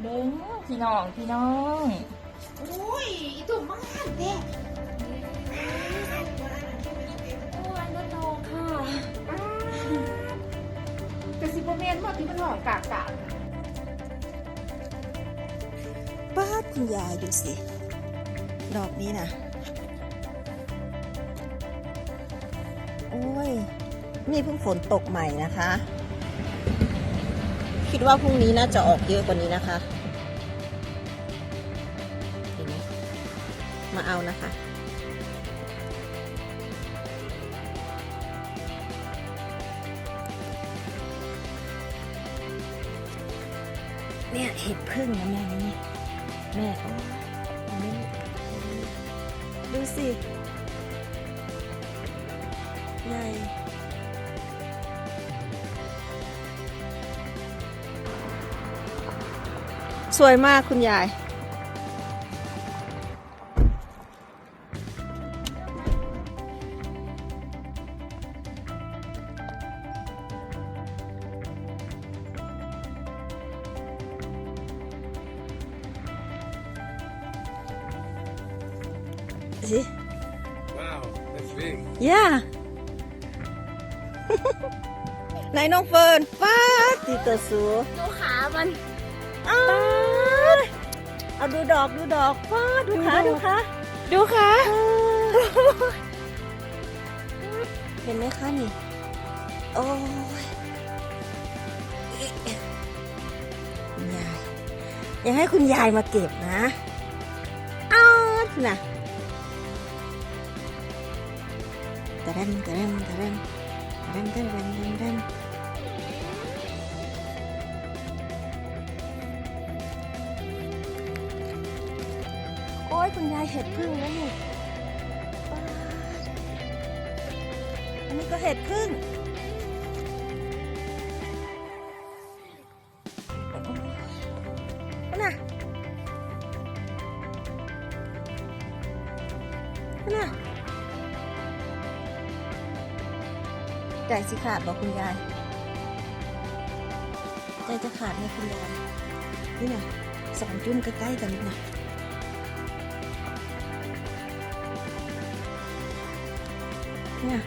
เบิ้งพี่น้องพี่น้องโอ้ยอีตุ่มมากเด้โอ้ยน้าโตค่ะกระซิบโมเมนต์ว่าที่มันหลอกกากกากป้าดคุณยายดูสิดอกนี้นะโอ้ย นี่เพิ่งฝนตกใหม่นะคะ คิดว่าพรุ่งนี้น่าจะออกเยอะกว่านี้นะคะมาเอานะคะเนี่ยเห็ดพึ่งนะแม่นี่แม่ดูสิใหญ่ สวยมากคุณยายสิ Wow, that's big. ย่าไหนน้องเฟิร์นป้าดติตัวสูดูขามันอ้าว เอาดูดอกดูดอกป้าดดูขาดูขาดูขาเห็นไหมคะนี่ โอ้ยคุณยายอยากให้คุณยายมาเก็บนะอ้าวน่ะตะเรมตะเรมตะเรมตะเรมตะเรมตะเรม ยคุณยายเห็ดพึ่งแล้วนี่อันนี้ก็เห็ดพึ่งน่ะน่ะใจสิขาดบอกคุณยายใจจะขาดไหมคุณยายนี่น่ะสองจุ้มใกล้ๆกันนี่น่ะ เนี่ย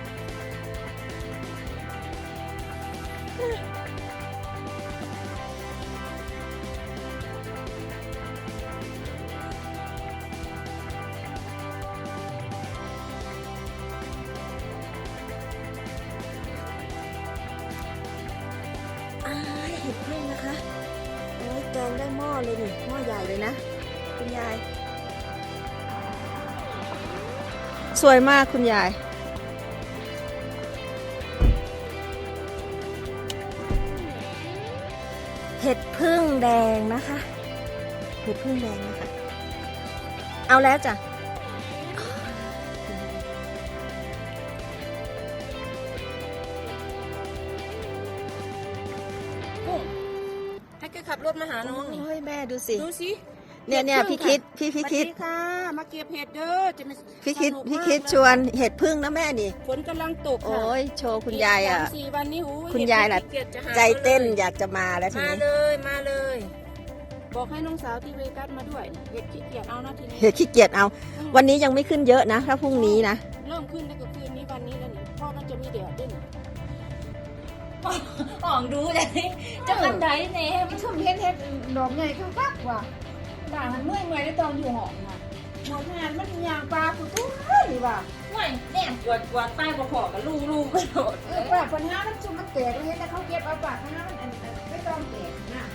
เห็ดพึ่งนะคะโอ้ยแกงได้หม้อเลยนี่หม้อใหญ่เลยนะคุณยาย สวยมากคุณยาย เห็ดพึ่งแดงนะคะ เห็ดพึ่งแดงนะคะ เอาแล้วจ้ะให้แกขับรถมาหาน้องนี่โอ้ยแม่ดูสิ ดูสิ เนี่ยเนี่ยพี่คิดพี่พี่คิดสวัสค่ะ มาเก็บเห็ดเด้อจะมาพี่คิดสนุกพี่มากคิดชวนเห็ดพึ่งนะแม่นี่ฝนกำลังตกค่ะโอ้ยโชว์คุณยายอะสมสี่วันนี้หูคุณยายน่ะเห็ดขี้เกีจหาใจเต้นลยอยากจะมาแล้วทีมานี้เลยมาเลย บอกให้น้องสาวที่เวกัสมาด้วยเห็ดขี้เกียจเอานะทีนี้เห็ดขี้เกียจเอา วันนี้ยังไม่ขึ้นเยอะนะถ้าพรุ่งนี้นะเริ่มขึ้นแล้วก็คืนนี้วันนี้แล้วนี่พ่อมันจะมีแดดด้วยนี่อ่องดูเลยจะกันไดแน่มันชมเห็ดเห็ดดอกใหญ่ข้างกักว่ะ ด่ามันเมื่อยเมื่อยในตอนอยู่หอมน่ะหมดงานมันยางปลากูตุ้ยว่ะห่วยแน่กวดกวดใต้บ่พอกับลูลูกระโดดเออปลาปัญหามันชุมมันแตกเลยแต่เขาเก็บเอาปลาปัญหามันอันอันไม่ต้องแตกนะ